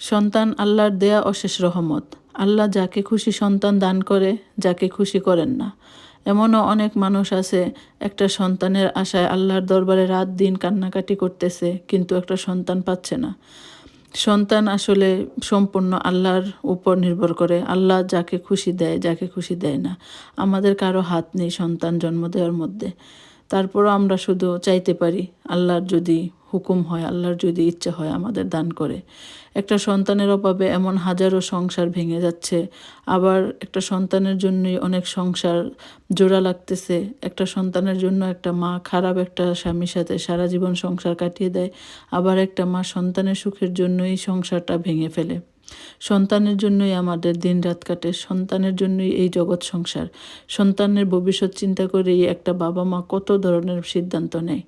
সন্তান আল্লাহর দেয়া অশেষ রহমত। আল্লাহ যাকে খুশি সন্তান দান করে, যাকে খুশি করেন না। এমনও অনেক মানুষ আছে, একটা সন্তানের আশায় আল্লাহর দরবারে রাত দিন কান্নাকাটি করতেছে, কিন্তু একটা সন্তান পাচ্ছে না। সন্তান আসলে সম্পূর্ণ আল্লাহর উপর নির্ভর করে। আল্লাহ যাকে খুশি দেয়, যাকে খুশি দেয় না। আমাদের কারও হাত নেই সন্তান জন্ম দেওয়ার মধ্যে। তারপরও আমরা শুধু চাইতে পারি, আল্লাহর যদি হুকুম হয়, আল্লাহর যদি ইচ্ছা হয় আমাদের দান করে। একটা সন্তানের অভাবে এমন হাজারো সংসার ভেঙে যাচ্ছে, আবার একটা সন্তানের জন্যই অনেক সংসার জোড়া লাগতেছে, একটা সন্তানের জন্য একটা মা খারাপ একটা স্বামীর সাথে সারা জীবন সংসার কাটিয়ে দেয়, আবার একটা মা সন্তানের সুখের জন্যই সংসারটা ভেঙে ফেলে। সন্তানের জন্যই আমাদের দিন রাত কাটে, সন্তানের জন্যই এই জগৎ সংসার। সন্তানের ভবিষ্যৎ চিন্তা করেই একটা বাবা মা কত ধরনের সিদ্ধান্ত নেয়।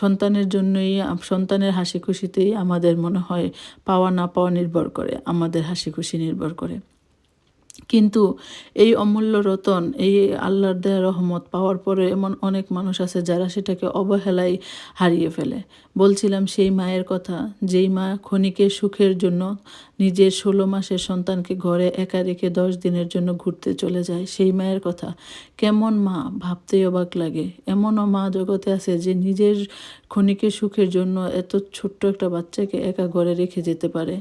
সন্তানের জন্যই সন্তানের হাসি খুশিতেই আমাদের মনে হয় পাওয়া না পাওয়া নির্ভর করে, আমাদের হাসি খুশি নির্ভর করে। কিন্তু এই অমূল্য রতন, এই আল্লাহর দেয়া রহমত পাওয়ার পরে এমন অনেক মানুষ আছে যারা সেটাকে অবহেলায় হারিয়ে ফেলে। বলছিলাম সেই মায়ের কথা, যেই মা ক্ষণিকের সুখের জন্য নিজের ষোলো মাসের সন্তানকে ঘরে একা রেখে দশ দিনের জন্য ঘুরতে চলে যায়, সেই মায়ের কথা। কেমন মা, ভাবতেই অবাক লাগে। এমনও মা জগতে আছে যে নিজের ক্ষণিকের সুখের জন্য এত ছোট্ট একটা বাচ্চাকে একা ঘরে রেখে যেতে পারে।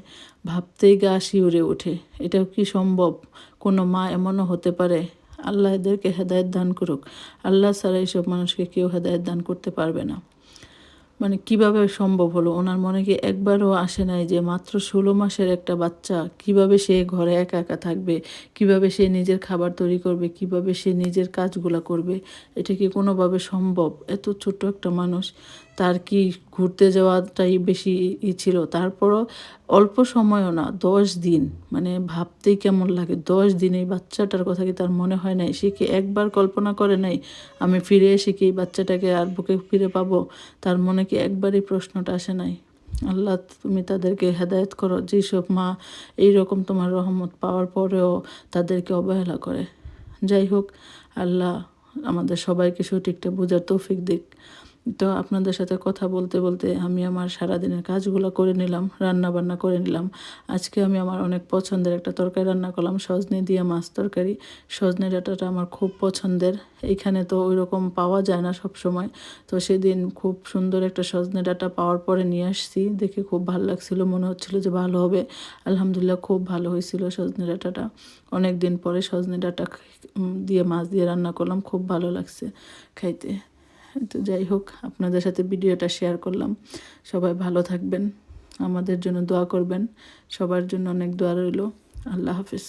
ভাবতেই গা শিউরে ওঠে। এটাও কি সম্ভব? কোনো মা এমনও হতে পারে? আল্লাহ এদেরকে হেদায়ত দান করুক। আল্লাহ ছাড়া এইসব মানুষকে কেউ হেদায়ত দান করতে পারবে না। মানে কীভাবে সম্ভব হলো? ওনার মনে কি একবারও আসে নাই যে মাত্র ষোলো মাসের একটা বাচ্চা কীভাবে সে ঘরে একা একা থাকবে? কীভাবে সে নিজের খাবার তৈরি করবে? কীভাবে সে নিজের কাজগুলো করবে? এটা কি কোনোভাবে সম্ভব? এত ছোট্ট একটা মানুষ, তার কি ঘুরতে যাওয়াটাই বেশি ই ছিল। তারপরও অল্প সময়ও না, দশ দিন। মানে ভাবতেই কেমন লাগে, দশ দিন এই বাচ্চাটার কথা কি তার মনে হয় নাই? সে কি একবার কল্পনা করে নাই, আমি ফিরে এসে কি এই বাচ্চাটাকে আর বুকে ফিরে পাবো? তার মনে কি একবারই প্রশ্নটা আসে নাই। আল্লাহ তুমি তাদেরকে হেদায়ত করো, যেসব মা এই রকম তোমার রহমত পাওয়ার পরেও তাদেরকে অবহেলা করে। যাই হোক, আল্লাহ আমাদের সবাইকে সঠিকটা বোঝার তৌফিক দিক। তো আপনাদের সাথে কথা বলতে বলতে আমি আমার সারাদিনের কাজগুলো করে নিলাম রান্না বান্না করে নিলাম। আজকে আমি আমার অনেক পছন্দের একটা তরকারি রান্না করলাম, সজনে দিয়ে মাছ তরকারি। সজনে ডাঁটাটা আমার খুব পছন্দের এইখানে তো ওই রকম পাওয়া যায় না সব সময় তো সেদিন খুব সুন্দর একটা সজনে ডাঁটা পাওয়ার পরে নিয়ে আসছি, দেখে খুব ভালো লাগছিল, মনে হচ্ছিল যে ভালো হবে। আলহামদুলিল্লাহ খুব ভালো হয়েছিল সজনে ডাঁটাটা। অনেক দিন পরে সজনে ডাঁটা দিয়ে মাছ দিয়ে রান্না করলাম, খুব ভালো লাগছে খাইতে। তো যাই হোক, আপনাদের সাথে ভিডিওটা শেয়ার করলাম। সবাই ভালো থাকবেন, আমাদের জন্য দোয়া করবেন, সবার জন্য অনেক দোয়া রইল। আল্লাহ হাফিজ।